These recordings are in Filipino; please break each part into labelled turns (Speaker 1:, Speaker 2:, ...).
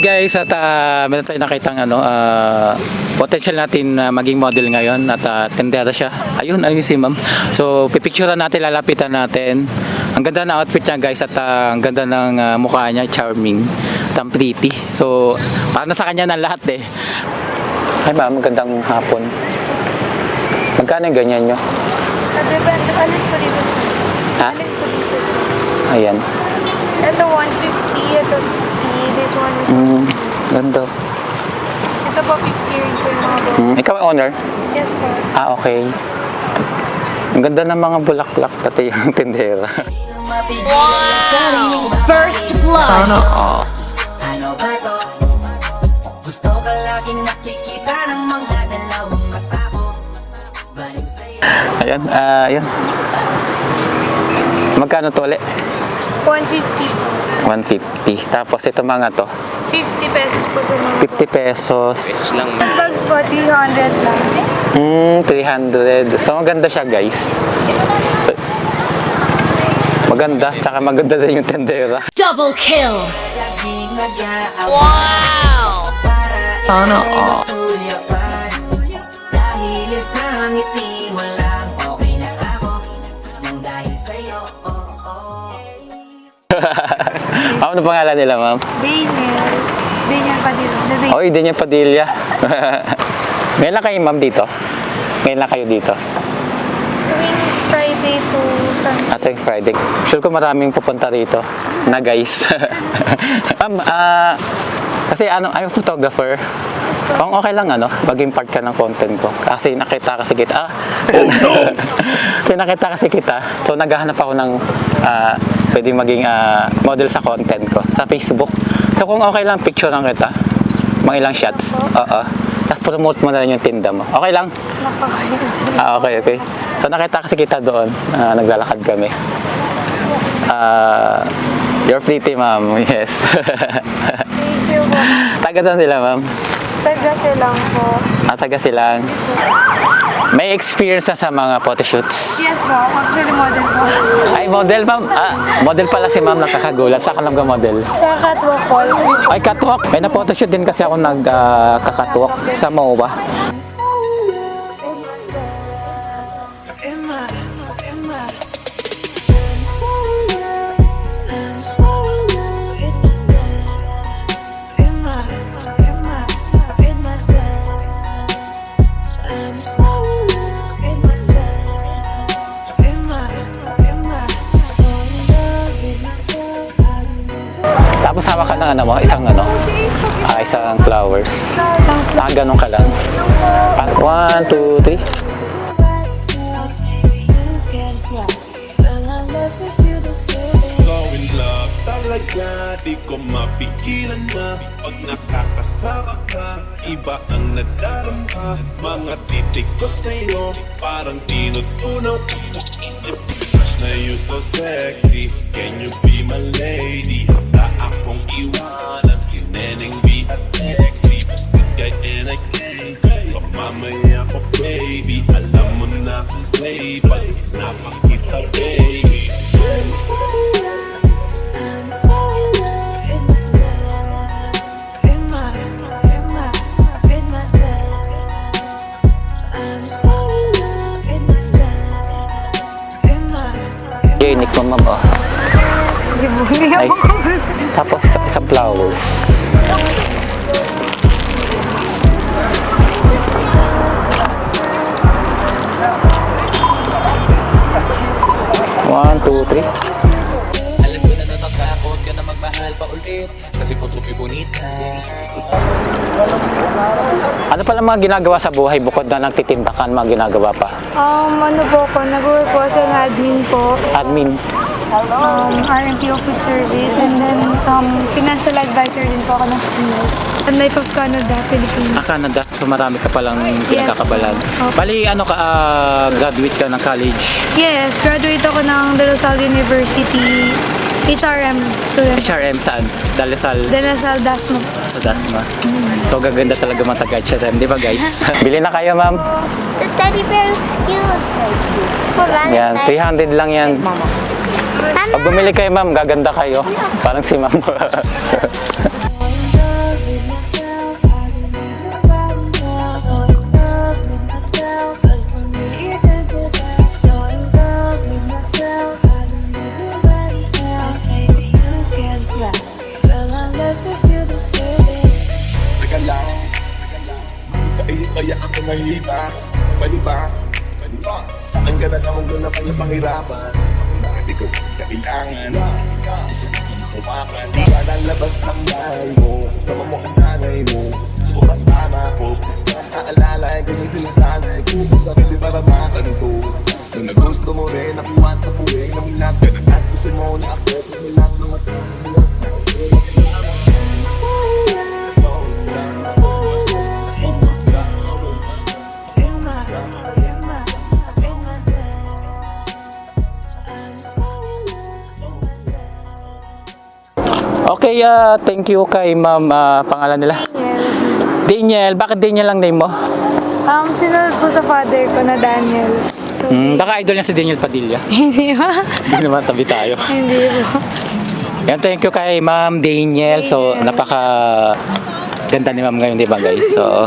Speaker 1: guys at uh, meron tayong nakitang ano, ah, potential natin na maging model ngayon at uh, tendera siya. Ayun, ayun si ma'am. So pipicturean natin, lalapitan natin. Ang ganda ng outfit niya guys at ah, ang ganda ng ah, mukha niya, charming. At ang pretty. So para sa kanya ng lahat eh. Ay ma'am, magandang hapon. Magkano yung ganyan nyo?
Speaker 2: Depende, alin po dito sir?
Speaker 1: Ha?
Speaker 2: Alin po dito sir?
Speaker 1: Ayan.
Speaker 2: Ito 150, ito 50, this one is...
Speaker 1: Mm, ganda.
Speaker 2: Ito po 50 rin po yung mga.
Speaker 1: Mm, ikaw ang owner?
Speaker 2: Yes po.
Speaker 1: Ah, okay. Ang ganda ng mga bulaklak pati yung tindera.
Speaker 3: First blood.
Speaker 1: Ano? Oh.
Speaker 4: Ano ba to? Gusto ka laging nakikita ng mga dalawang sa'yo
Speaker 1: Ayan, ah, ayan. Magkano to ulit?
Speaker 2: 150 po.
Speaker 1: 150. Tapos ito mga to,
Speaker 2: 50 pesos po sa mga
Speaker 1: 50 pesos.
Speaker 2: Bags po, 300 lang.
Speaker 1: Mm, 300. So maganda siya guys. So, maganda, tsaka maganda din yung tendera.
Speaker 3: Double kill.
Speaker 1: Ano?
Speaker 4: ikaw'y
Speaker 1: Oh.
Speaker 4: masulyapan
Speaker 1: ano pangalan nila ma'am?
Speaker 2: Daniel. Daniel pa dito. The Daniel.
Speaker 1: Oy, yung Padilla. Ngayon lang kayo ma'am dito? Ngayon lang kayo dito?
Speaker 2: Tuwing Friday to Sunday.
Speaker 1: At yung Friday. Sure ko maraming pupunta rito na guys. Ma'am, ah, kasi ano, I'm a photographer. Kung okay lang ano, maging part ka ng content ko. Kasi nakita kasi kita. Ah, kasi nakita kasi kita. So naghahanap ako ng ah, pwedeng maging ah, model sa content ko sa Facebook. So kung okay lang, picture lang kita. Mga ilang shots. Oo. Tapos promote mo na rin yung tinda mo. Okay lang? Ah, okay, okay. So nakita kasi kita doon, ah, naglalakad kami. Ah, you're pretty, ma'am. Yes.
Speaker 2: Thank you po.
Speaker 1: taga saan sila, ma'am?
Speaker 2: Taga silang po.
Speaker 1: Ah, taga silang. May experience na sa mga photoshoots.
Speaker 2: Yes po. Actually, model po.
Speaker 1: Ay, model, ma'am. Ah, model pala si ma'am, nakakagulat. Saan ka nag-model?
Speaker 2: Sa catwalk po.
Speaker 1: Ay, catwalk. May na-photoshoot din kasi ako nag-kakatwalk sa MOA. Tapos sama ka ng ano mo, isang ano, ah, isang flowers. Ah, ganun ka lang. One, two, three.
Speaker 5: Talaga, di ko mapigilan na Pag nakakasama ka, iba ang nadarama Mga titik ko sa'yo, parang tinutunaw ka sa isip Such na you so sexy, can you be my lady? Handa akong iwanan, si Neneng B at Lexi Basta kahit NIK, baka mamaya pa baby. Alam mo na ang play, pag napakita baby.
Speaker 6: I'm so in
Speaker 1: Unique mo, ma'am. Oh. Ay, tapos isang flowers. One, two, three. Ano pala mga ginagawa sa buhay bukod na nagtitimbakan, mga ginagawa pa?
Speaker 2: Um, ano po ako, nag-work po sa admin po,
Speaker 1: Admin.
Speaker 2: um, RMPO Food Service, and then um, financial advisor din po ako ng school. And Life of Canada, Philippines.
Speaker 1: Ah, Canada. So marami ka palang pinagkakabalan.
Speaker 2: Opo.
Speaker 1: Bali, ano ka, ah, graduate ka ng college.
Speaker 2: Yes, graduate ako ng De La Salle University, HRM student.
Speaker 1: HRM saan? Dalasal
Speaker 2: De La Salle Dasma.
Speaker 1: sa Dasma. So gaganda talaga mga taga-HRM, di ba guys? Bili na kayo ma'am.
Speaker 6: The teddy bear looks cute. For
Speaker 1: Yan, 300 lang yan. Pag bumili kayo ma'am, gaganda kayo. Parang si ma'am.
Speaker 5: kaya ako nahihiba Pwede ba? Pwede ba? Sa akin ka na naman doon na pangirapan Bakit di ko kailangan? Gusto ko na kumakan Di ba lalabas ng bahay mo? Kasama mo ang nanay mo Gusto ko kasama ko Sa naalala ay ganyan sinasanay Kung sa sarili para makanto Kung na gusto mo rin, nakiwas na puwing Naminat ka na at gusto mo na ako
Speaker 1: Okay, ah, thank you kay ma'am. ah, pangalan nila? Daniel. Bakit Daniel ang name mo?
Speaker 2: Um, sinunod po sa father ko na Daniel. So,
Speaker 1: Hmm, baka idol niya si Daniel Padilla.
Speaker 2: hindi ba?
Speaker 1: Hindi naman tabi tayo.
Speaker 2: hindi po.
Speaker 1: Yan, thank you kay Ma'am Daniel. So, napaka ganda ni Ma'am ngayon, di ba guys? So,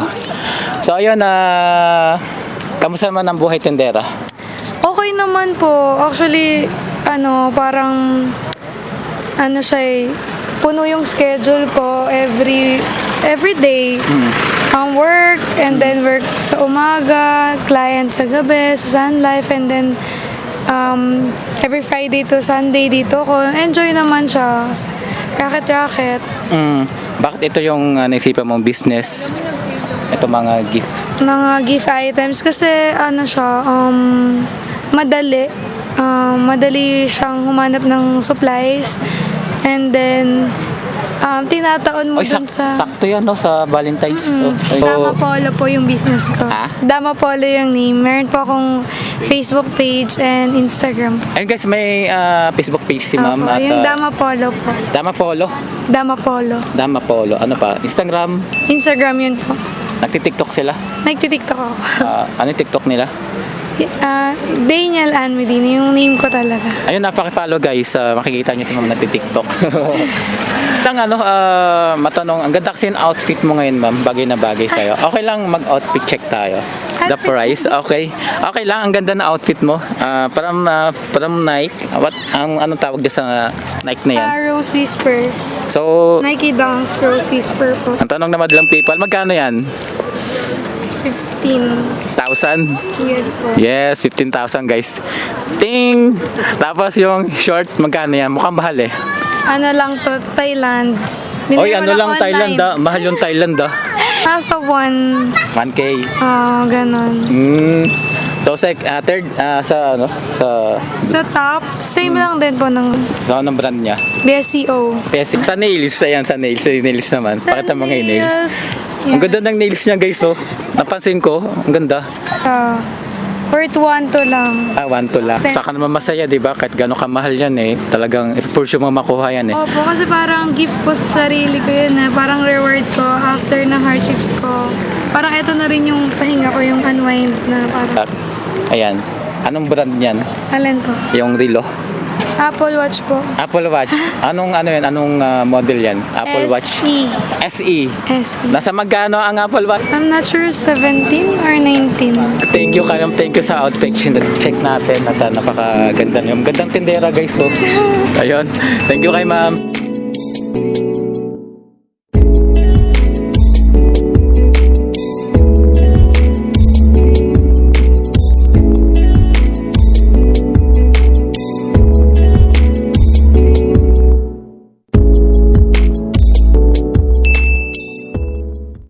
Speaker 1: so ayun na kamusta naman ang buhay tendera?
Speaker 2: Okay naman po. Actually, ano, parang, ano siya eh, puno yung schedule ko every, every day. Um, work, and then work sa umaga, client sa gabi, sa Sun Life, and then um, every Friday to Sunday dito ko. Enjoy naman siya. Racket-racket.
Speaker 1: Mm, bakit ito yung uh, naisipan mong business? Ito mga gift.
Speaker 2: mga gift items kasi ano siya um madali um, madali siyang humanap ng supplies then um, tinataon mo
Speaker 1: Oy,
Speaker 2: dun
Speaker 1: sak-
Speaker 2: sa
Speaker 1: sakto yan no, sa Valentine's. So,
Speaker 2: Dama Polo po yung business ko.
Speaker 1: Ha?
Speaker 2: Dama Polo yung name. Meron po akong Facebook page and Instagram.
Speaker 1: ayun guys, may ah, Facebook page si Ma'am.
Speaker 2: Opo,
Speaker 1: at,
Speaker 2: yung
Speaker 1: ah,
Speaker 2: Dama Polo po.
Speaker 1: Dama Follow.
Speaker 2: Dama Polo.
Speaker 1: Dama Polo. Ano pa? Instagram.
Speaker 2: Instagram yun po.
Speaker 1: Nagtitiktok sila.
Speaker 2: Nagtitiktok ako.
Speaker 1: Ah, ano yung TikTok nila?
Speaker 2: Ah, Daniel Ann Medina, yung name ko talaga.
Speaker 1: Ayun, napaki-follow guys. Ah, makikita niyo si ma'am nagtitiktok. Lang ano, ah, matanong, ang ganda kasi yung outfit mo ngayon ma'am. Bagay na bagay sa'yo. Okay lang mag-outfit check tayo. The price, okay. Okay lang, ang ganda na outfit mo. Ah, parang, ah, parang Nike. What, ang anong tawag dyan sa Nike na yan?
Speaker 2: Ah, Rose Whisper.
Speaker 1: So,
Speaker 2: Nike Dunks Rose Whisper po.
Speaker 1: ang tanong naman lang PayPal, magkano yan?
Speaker 2: 15.
Speaker 1: 1,000?
Speaker 2: Yes po.
Speaker 1: Yes, 15,000 guys. Ting! Tapos yung short, magkano yan? Mukhang mahal eh.
Speaker 2: Ano lang to, Thailand.
Speaker 1: Oy,
Speaker 2: Binili ko
Speaker 1: ano lang
Speaker 2: online.
Speaker 1: Thailand ah. Mahal yung Thailand ah.
Speaker 2: Nasa one,
Speaker 1: 1K.
Speaker 2: ah, ganon.
Speaker 1: Mm. So, sec, ah, third, ah, sa, ano, sa,
Speaker 2: Sa top, same lang din po ng
Speaker 1: sa anong brand niya?
Speaker 2: BSCO.
Speaker 1: Basic. Sa nails, ayan, sa nails. Sa nails naman. Pakita mo nga yung nails. Ang ganda ng nails niya guys, oh. Napansin ko, ang ganda.
Speaker 2: Ah, worth one to lang.
Speaker 1: Ah, one to lang. Saka naman masaya, di ba? Kahit gano'ng kamahal yan eh. Talagang, pursue mo makuha yan eh.
Speaker 2: Opo, kasi parang gift ko sa sarili ko yun eh. Parang reward ko after ng hardships ko. Parang ito na rin yung pahinga ko, yung unwind na parang,
Speaker 1: Ayan. Anong brand niyan?
Speaker 2: alin po.
Speaker 1: Yung Rilo?
Speaker 2: Apple Watch po.
Speaker 1: Apple Watch. Anong ano yan? Anong ah, model yan? Apple Watch
Speaker 2: SE.
Speaker 1: SE.
Speaker 2: SE.
Speaker 1: Nasa magkano ang Apple Watch?
Speaker 2: I'm not sure, 17 or 19.
Speaker 1: Thank you kayo. Thank you sa outfit. Check natin at ah, napakaganda niyo. Gandang tindera guys. So. Ayun. Thank you kay ma'am.